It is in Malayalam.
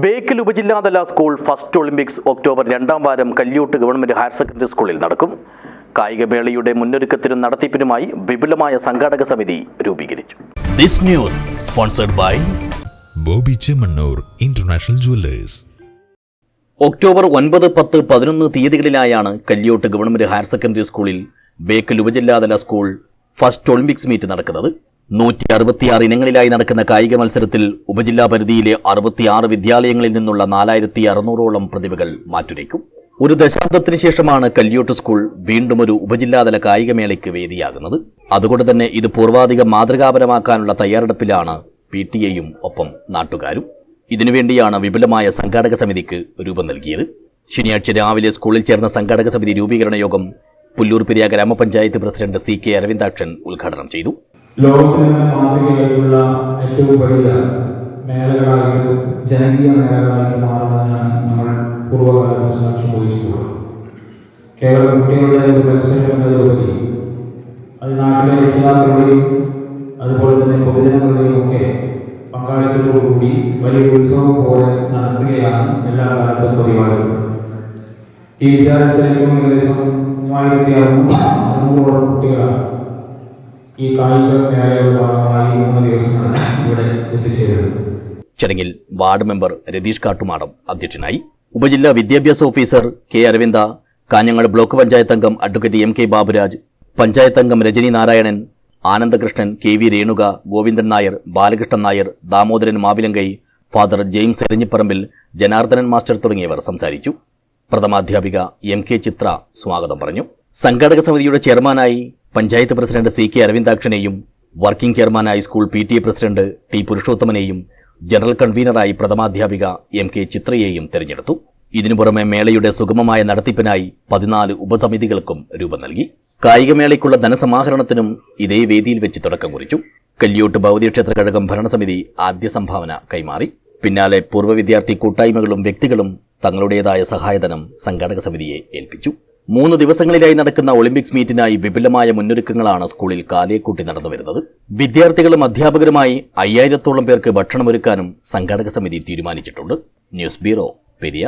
ബേക്കൽ ഉപജില്ലാതല സ്കൂൾ ഫസ്റ്റ് ഒളിമ്പിക്സ് ഒക്ടോബർ രണ്ടാം വാരം കല്യോട്ട് ഗവൺമെന്റ് ഹയർ സെക്കൻഡറി സ്കൂളിൽ നടക്കും. കായികമേളയുടെ മുന്നൊരുക്കത്തിനും നടത്തിപ്പിനുമായി വിപുലമായ സംഘാടക സമിതി രൂപീകരിച്ചു. This news sponsored by Boby Chemmanur international jewellers. October ഒൻപത് പത്ത് പതിനൊന്ന് തീയതികളിലായാണ് കല്യോട്ട് ഗവൺമെന്റ് ഹയർ സെക്കൻഡറി സ്കൂളിൽ ബേക്കൽ ഉപജില്ലാതല സ്കൂൾ ഫസ്റ്റ് ഒളിമ്പിക്സ് മീറ്റ് നടക്കുന്നത്. നൂറ്റി അറുപത്തിയാറ് ഇനങ്ങളിലായി നടക്കുന്ന കായിക മത്സരത്തിൽ ഉപജില്ലാ പരിധിയിലെ അറുപത്തിയാറ് വിദ്യാലയങ്ങളിൽ നിന്നുള്ള നാലായിരത്തി അറുന്നൂറോളം പ്രതിഭകൾ മാറ്റുരയ്ക്കും. ഒരു ദശാബ്ദത്തിന് ശേഷമാണ് കല്യോട്ട് സ്കൂൾ വീണ്ടും ഒരു ഉപജില്ലാതല കായികമേളയ്ക്ക് വേദിയാകുന്നത്. അതുകൊണ്ട് തന്നെ ഇത് പൂർവാധികം മാതൃകാപരമാക്കാനുള്ള തയ്യാറെടുപ്പിലാണ് പി ടി എയും ഒപ്പം നാട്ടുകാരും. ഇതിനുവേണ്ടിയാണ് വിപുലമായ സംഘാടക സമിതിക്ക് രൂപം നൽകിയത്. ശനിയാഴ്ച രാവിലെ സ്കൂളിൽ ചേർന്ന സംഘാടക സമിതി രൂപീകരണ യോഗം പുല്ലൂർ പെരിയ ഗ്രാമപഞ്ചായത്ത് പ്രസിഡന്റ് സി കെ അരവിന്ദാക്ഷൻ ഉദ്ഘാടനം ചെയ്തു. ലോകത്തിന് തന്നെ ഏറ്റവും വലിയ മേഖലകളായിട്ട് ജനകീയ മേഖലകളായിട്ട് മാറുന്നതിനാണ് നമ്മൾ പൂർവകാലത്ത് സാക്ഷ്യം വഹിച്ചിട്ടുള്ളത്. കേവലം കുട്ടികളുടെ ഒരു മത്സരം എന്നതിലുപരി അത് നാട്ടിലെ രക്ഷിതാക്കളുടെയും അതുപോലെ തന്നെ പൊതുജനങ്ങളുടെയും ഒക്കെ പങ്കാളിത്തത്തോടുകൂടി വലിയ ഉത്സവം പോലെ നടത്തുകയാണ് എല്ലാ കാലത്തും പതിവായിട്ടുള്ളത് ഈ വിദ്യാലയത്തിലേക്കും ഏകദേശം മൂവായിരത്തി അറുന്നൂറോളം കുട്ടികളാണ് ഈ കായിക ഭാഗമായി ദിവസമാണ് ഇവിടെ എത്തിച്ചേരുന്നത്. ചടങ്ങിൽ വാർഡ് മെമ്പർ രതീഷ് കാട്ടുമാടം അധ്യക്ഷനായി ഉപജില്ലാ വിദ്യാഭ്യാസ officer K Aravinda Kanhangad block panchayat അംഗം advocate M K Baburaj panchayat അംഗം Rajani Narayanan Anandakrishnan K V Renuka Govindan Nair Balakrishnan Nair Damodaran Mavilankai father James Eranjiparambil Janardhanan master തുടങ്ങിയവർ സംസാരിച്ചു. പ്രഥമാധ്യാപിക എം കെ ചിത്ര സ്വാഗതം പറഞ്ഞു. സംഘാടക സമിതിയുടെ ചെയർമാനായി പഞ്ചായത്ത് പ്രസിഡന്റ് സി കെ അരവിന്ദാക്ഷനെയും വർക്കിംഗ് ചെയർമാനായി school P T A president T പുരുഷോത്തമനെയും general കൺവീനറായി പ്രഥമാധ്യാപിക എം കെ ചിത്രയെയും തെരഞ്ഞെടുത്തു. ഇതിനു പുറമെ മേളയുടെ സുഗമമായ നടത്തിപ്പിനായി പതിനാല് ഉപസമിതികൾക്കും രൂപം നൽകി. കായികമേളയ്ക്കുള്ള ധനസമാഹരണത്തിനും ഇതേ വേദിയിൽ വെച്ച് തുടക്കം കുറിച്ചു. കല്യോട്ട് ഭൗതികക്ഷേത്ര കഴകം ഭരണസമിതി ആദ്യ സംഭാവന കൈമാറി. പിന്നാലെ പൂർവ വിദ്യാർത്ഥി കൂട്ടായ്മകളും വ്യക്തികളും തങ്ങളുടേതായ സഹായധനം സംഘാടക സമിതിയെ ഏൽപ്പിച്ചു. മൂന്ന് ദിവസങ്ങളിലായി നടക്കുന്ന ഒളിമ്പിക്സ് മീറ്റിനായി വിപുലമായ മുന്നൊരുക്കങ്ങളാണ് സ്കൂളിൽ കാലേക്കൂട്ടി നടന്നു വരുന്നത്. വിദ്യാർത്ഥികളും അധ്യാപകരുമായി അയ്യായിരത്തോളം പേർക്ക് ഭക്ഷണമൊരുക്കാനും സംഘാടക സമിതി തീരുമാനിച്ചിട്ടുണ്ട്. News bureau Periya.